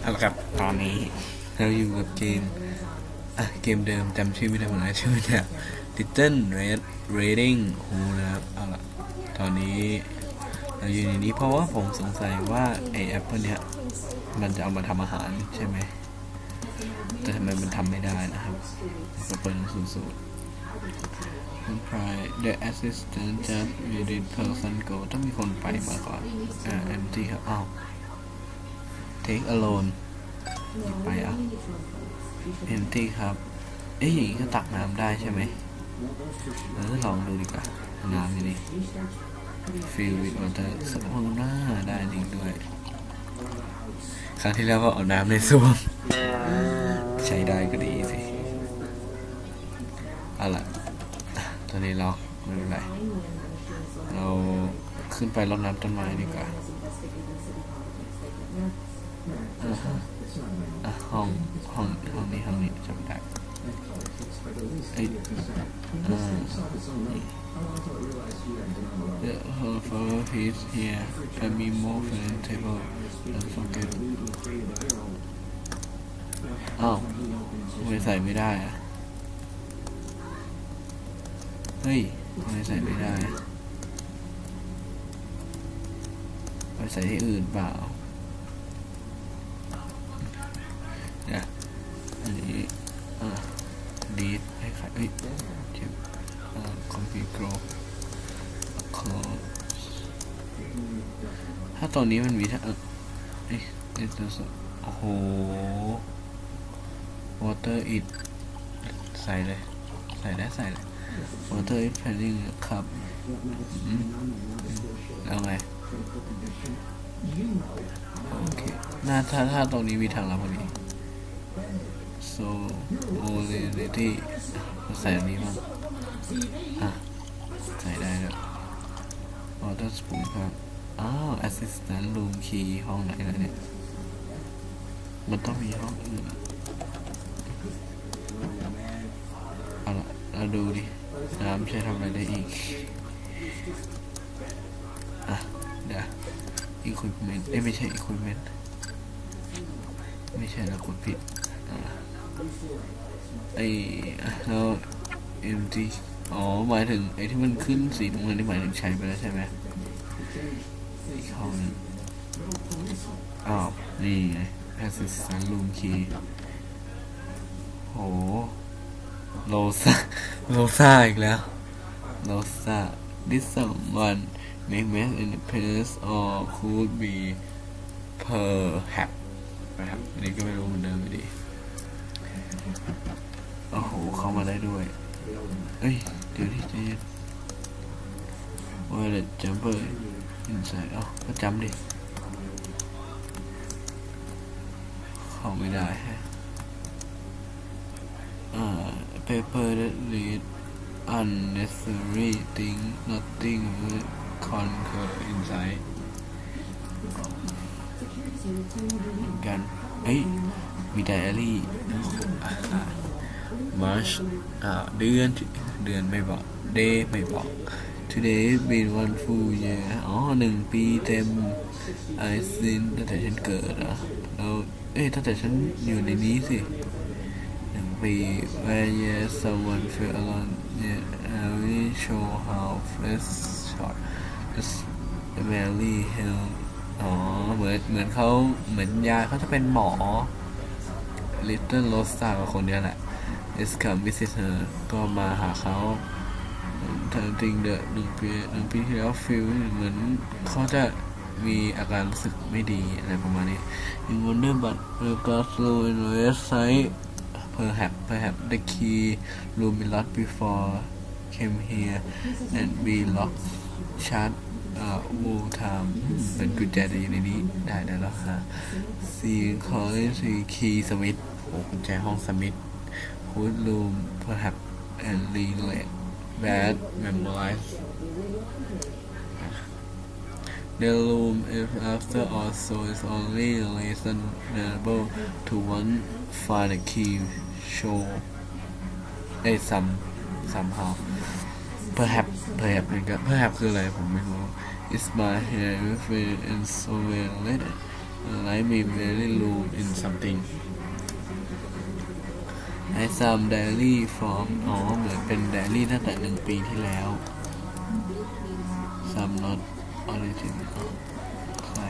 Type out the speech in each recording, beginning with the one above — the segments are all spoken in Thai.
เอาละครับตอนนี้เราอยู่กับเกมอะเกมเดิมจำชื่อไม่ได้หมดแล้วชื่อเนี่ย Little Red Reading Who นะครับเอาละตอนนี้เราอยู่ในนี้เพราะว่าผมสงสัยว่าไอแอปเปิลเนี้ยมันจะเอามาทำอาหารใช่ไหมแต่ทำไมมันทำไม่ได้นะครับเปิดศูนย์ศูนย์คุณพราย the assistant just read person go ต้องมีคนไปมาก่อนอ่า empty ครับอ้าว take alone หยิบไปอะ empty ครับ เอ้ยอย่างนี้ก็ตักน้ำได้ใช่ไหมเออลองดูดีกว่า น้ำนี่ fill with water สมองหน้าได้จริงด้วย ครั้งที่แล้วก็เอาน้ำในส้วมใช้ได้ก็ดีสิเอาล่ะตอนนี้เราไม่เป็นไรเราขึ้นไปรดน้ำต้นไม้ดีกว่า The whole flower piece here can be more table don't forget อ้าวไม่ใส่ไม่ได้อะเฮ้ยไม่ใส่ไม่ได้ไปใส่ที่อื่นเปล่า ตอนนี้มันมีถ้าเอ้ยเอ้ยเอ้ตัวสโอ้โห water it ใส่เลย ใส่ได้ใส่เลย water is planning ครับแล้วไงโอเคน่าถ้าถ้าตรงนี้มีทางลับพอดี so already ใส่อันนี้มั้งอะ ใส่ได้แล้ว water spoon ครับ อ้าว assistant room key ห้องไหนล่ะเนี่ย มันต้องมีห้องอื่นเอาละเราดูดิ น้ำใช้ทำอะไรได้อีก อะ เดี๋ยว equipment เอ้ไม่ใช่ equipment ไม่ใช่เรากดผิดอะไอ้อะแล้ว empty อ๋อ หมายถึงไอ้ที่มันขึ้นสีน้ำเงินนี่หมายถึงใช้ไปแล้วใช่ไหม ห้องนี้อ้นี่ไง access room key โหโลซาโลซาอีกแล้วโลซา this someone make mess in the place or could be perhaps นะครับอันนี้ก็ไม่รู้เหมือนเดิมอยู่ดีโอ้โห เข้ามาได้ด้วย เอ้ย เดี๋ยวที่จะ Where the jumper inside เอาก็จำดิ เข้าไม่ได้ฮะ uh, paper that read unnecessary thing nothing will conquer inside เหมือนกันเอ้ย มีไดอารี่ March อ่าเดือน เดือนไม่บอก day ไม่บอก today has been one full year อ๋อหนึ่งปีเต็ม I sin ตั้งแต่ฉันเกิดอะแล้วเอ้ยตั้งแต่ฉันอยู่ในนี้สิหนึ่งปี where yes someone feel alone yet I will show how fresh shot just merely help อ๋อเหมือนเหมือนเขาเหมือนยาเขาจะเป็นหมอ Little Rosa กับคนเนี้ยแหละ is come visit her ก็มาหาเขา แต่จริงเดอะหนึ่งปีหนึ่งปีที่แล้วฟิลเหมือนเขาจะมีอาการรู้สึกไม่ดีอะไรประมาณนี้อินวันเดอร์บัตเบอร์กาสโลอินเวสไซต์เพอร์แฮปเพอร์แฮปเดอะคีลูมิลัสบีฟอร์เคมเฮียแอนด์บีล็อกชาร์ดวูทามเป็นกุญแจดีในนี้ได้แล้วค่ะซีคอร์ซีคีสมิธโอ้กุญแจห้องสมิธฮูดลูมเพอร์แฮปแอนด์ลีเลต bad memorize The room is after also is only reasonable to one find a key show เอ้ย some somehow perhaps perhaps เหมือนกัน perhaps คืออะไรผมไม่รู้ It's my hair with it and so well later like me very room in something I some diary from อ๋อ เหมือนเป็นไดอารี่ตั้งแต่หนึ่งปีที่แล้ว some not origin อ๋อใคร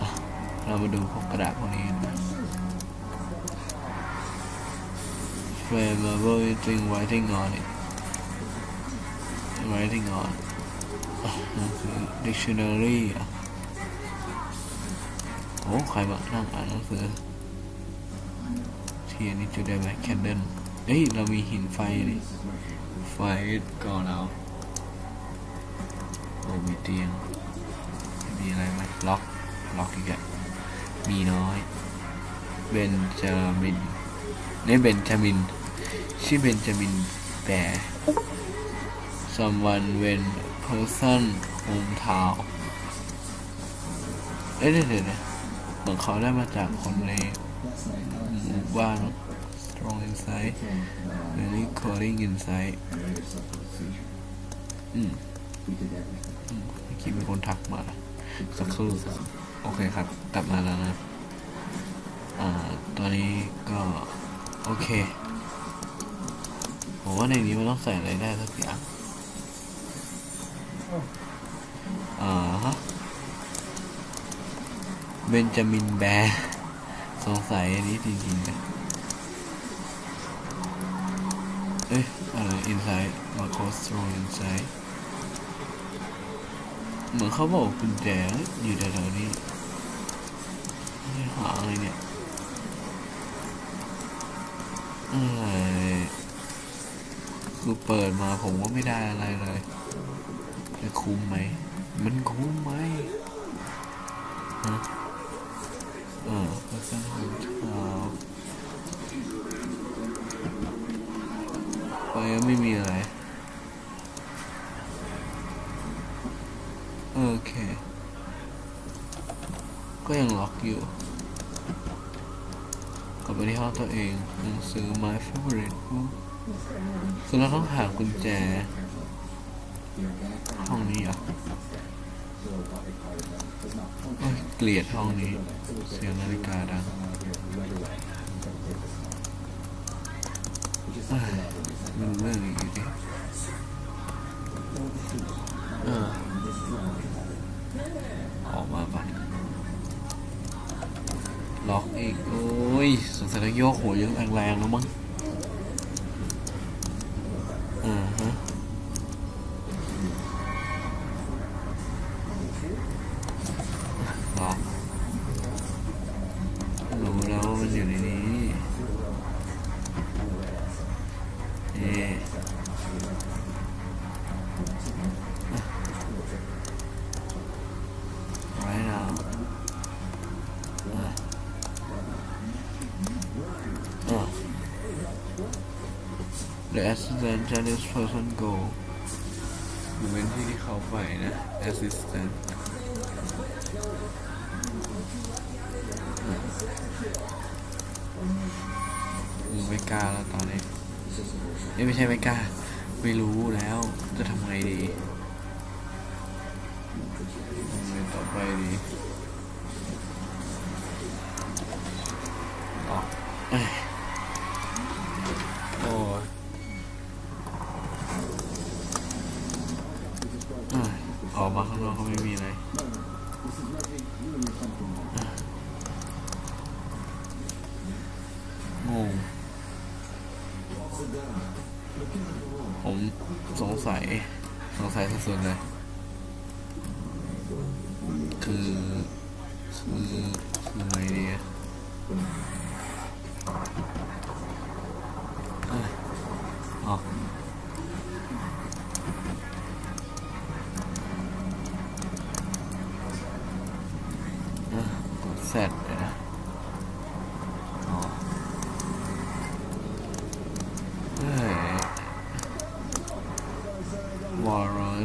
อ่เรามาดูพวกกระดาษพวกนี้นะ flammable thing writing on it writing on นั่นคือ dictionary โอ้ ใครมานั่งอ่านหนังสือ ทียนนี่จุดได้ไหมแคนเดิลเอ้ย เรามีหินไฟนี่ไฟก่อนเอาโอ้มีเตียง มีอะไรไหมล็อก ล็อกอีกอะมีน้อย เบนจามินเนี่ยเบนจามิน ชื่อเบนจามินแต่ someone when person hometown เอ้ยเดี๋ยวเดี๋ยวเดี๋ยวเหมือนเขาได้มาจากคนใน หมู่าน strong insight very coding insight อืมเมื่อกี้มีคนทักมาสักครู่สักครู่โอเคครับ กลับมาแล้วนะ อ่าตอนนี้ก็ โอเค ผมว่าในนี้มันต้องใส่อะไรได้สักอย่างอ่าฮะ เบนจามินแบร์ สงสัยอันนี้จริงๆนะเอ้ยอะไรอินไซด์มาโคสโตรอินไซด์เหมือนเขาบอกกุญแจอยู่แถวๆนี้ไม่หาอะไรเนี่ยอะไรคือเปิดมาผมว่าไม่ได้อะไรเลยจะคุ้มไหม มันคุ้มไหมฮะ ไปก็ไม่มีอะไร โอเค ก็ยังล็อกอยู่ กลับไปที่ห้องตัวเองหนังสือ My Favorite Book คือเราต้องหากุญแจ ห้องนี้เหรอะโอ้ย เกลียดห้องนี้ เสียงนาฬิกาดังมันเรื่องอีกอยู่ดิออกมาปะล็อกอีก โอ้ยสงสัยต้องโยกหัวยอะแรงๆแล้วมั้ง ไว้แล้วอะอะ The assistant Chinese person go อยู่เป็นที่ที่เขาไปนะ assistant ไม่กล้าแล้วตอนนี้นี่ไม่ใช่ไม่กล้า ไม่รู้แล้ว จะทำไงดีทำไงต่อไปดีออก ผมสงสัย สงสัยสุดๆเลย คือ คือ คือไงดีอะเอ้ยอ๋อเอ้ยกดเสร็จเลยนะ อ๋อ เฮ้ยวอร์ซิงจำไปเลยแล้วเราทำไมไม่จำตามแล้วเออเออ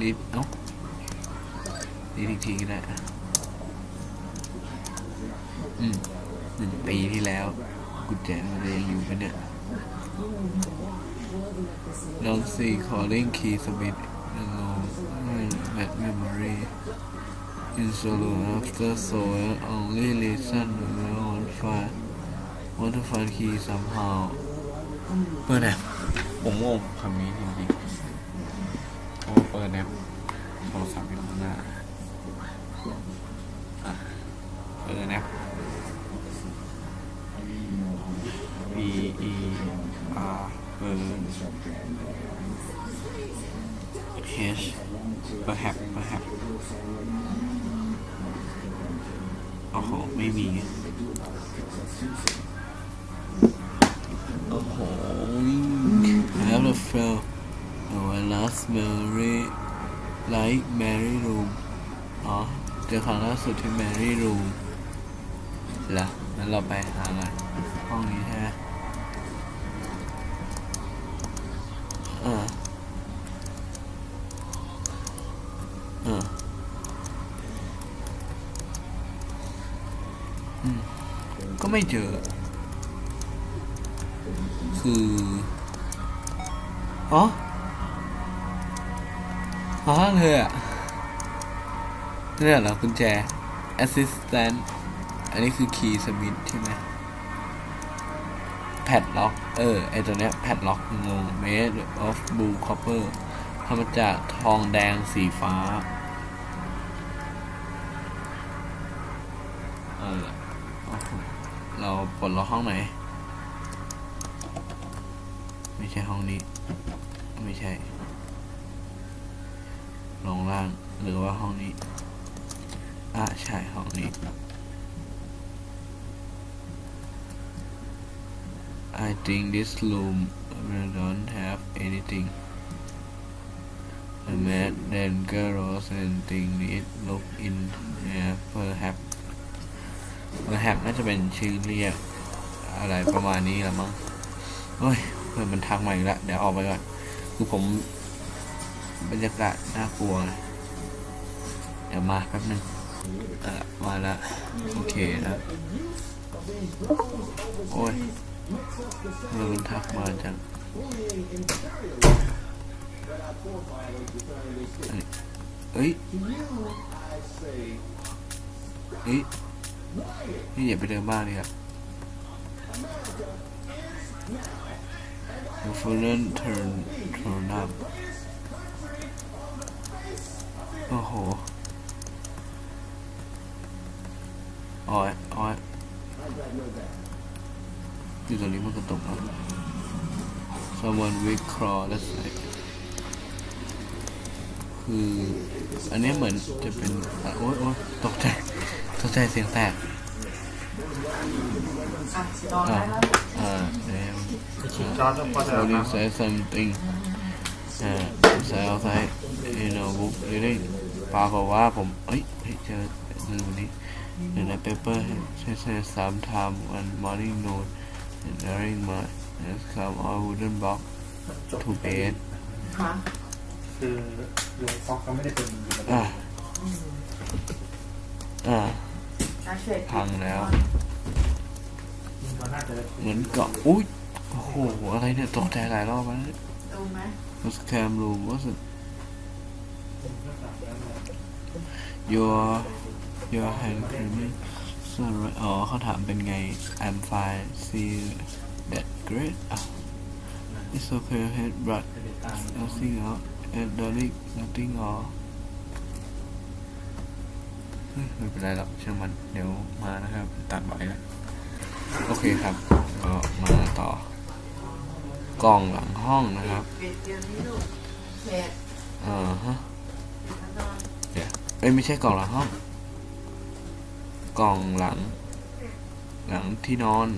น read แล้วขี้เกียจ read เอ้า read อีกทีก็ได้อะอืมหนึ่งปีที่แล้ว กุญแจมันยังอยู่ปะเนี่ย Don't see calling key submit along at memory in solo after so only listen on file want to find key somehow เปิดแอปผมงงคำนี้จริงๆ ราะเปิดแอปโทรศัพท์อยู่ข้างหน้าเปิดแอป P E R เปิด H perhaps perhaps โอ้โห ไม่มี โอ้โห I have a fell oh I last my like Mary room อ๋อ เจอครั้งล่าสุดที่ Mary room ละงั้นเราไปหากันห้องนี้ใช่ไหมอ่าอ่าอืม ก็ไม่เจอ คือ อ๋อ อ๋อเธออะเนี่ยเหรอกุญแจ assistant อันนี้คือ key smith ใช่ไหม padlock เออ ไอตัวเนี้ย padlock งง made of blue copper ทำมาจากทองแดงสีฟ้าเออเราปลดล็อกห้องไหน ไม่ใช่ห้องนี้ ไม่ใช่ ลงล่างหรือว่าห้องนี้อะใช่ห้องนี้ I think this room don't have anything the man then girls and think it look in there perhaps perhaps น่าจะเป็นชื่อเรียกอะไรประมาณนี้ละมั้งเฮ้ยเพื่อนมันทักมาอีกแล้วเดี๋ยวออกไปก่อนคือผม บรรยากาศน่ากลัว เดี๋ยวมาแป๊บนึงมาละโอเคแล้วโอ้ยเพื่อนมันทักมาจังเอ้ยเฮ้ยนี่อย่าไปเดินบ้านเลยครับ The foreign turn turn up โอ้โหอ้อยอ้อยอยู่ตรงนี้มันกระตุกอะ someone with crawl that's right คืออันนี้เหมือนจะเป็นอะโอ๊ยโอ๊ยตกใจตกใจเสียงแตกอะนอนอ่าได้แล้วอ่า damn ชิดจอร์จพอจะ Only say something uh, say outside in a book reading ปรากฏว่าผมเอ้ยเฮ้ยเจอลืมอันนี้ in a paper say say sometime one morning note and during my has come a wooden box จบ to bed ค่ะคือลุงฟอกเขาไม่ได้เป็นอยู่ประเทอ่าศอ่าอาเชดพังแล้วลุงเขาน่าจะเหมือนเกาะอุ้ยโอ้โห อะไรเนี่ยตกใจหลายรอบแล้วเนี่ยดูไหม was cam room was it your your hand creaming so right อ๋อเขาถามเป็นไง I'm fine see that great อะ it's okay head but nothing else and darling nothing all เฮ้ยไม่เป็นไรหรอกช่างมันเดี๋ยวมานะครับ ตัดไว้แล้วโอเคครับก็มาต่อกล่องหลังห้องนะครับเบ็ดเดียวนี้ลูกเชดอ่าฮะนอน เอ้ยไม่ใช่กล่องหลังห้อง กล่องหลัง หลังที่นอน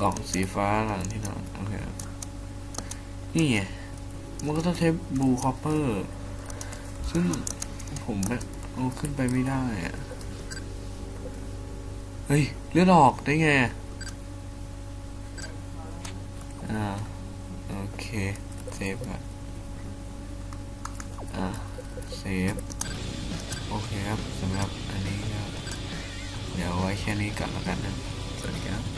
กล่องสีฟ้าหลังที่นอน โอเค นี่ไง มันก็ต้องใช้บูคอปเปอร์ ซึ่งผมไม่ผอ้ขึ้นไปไม่ได้อะเฮ้ย เลือดออกได้ไง อ่า โอเค เซฟก่อน อ่าเซฟโอเคครับสำหรับอันนี้ก็เดี๋ยวไว้แค่นี้ก่อนแล้วกันนะสวัสดีครับ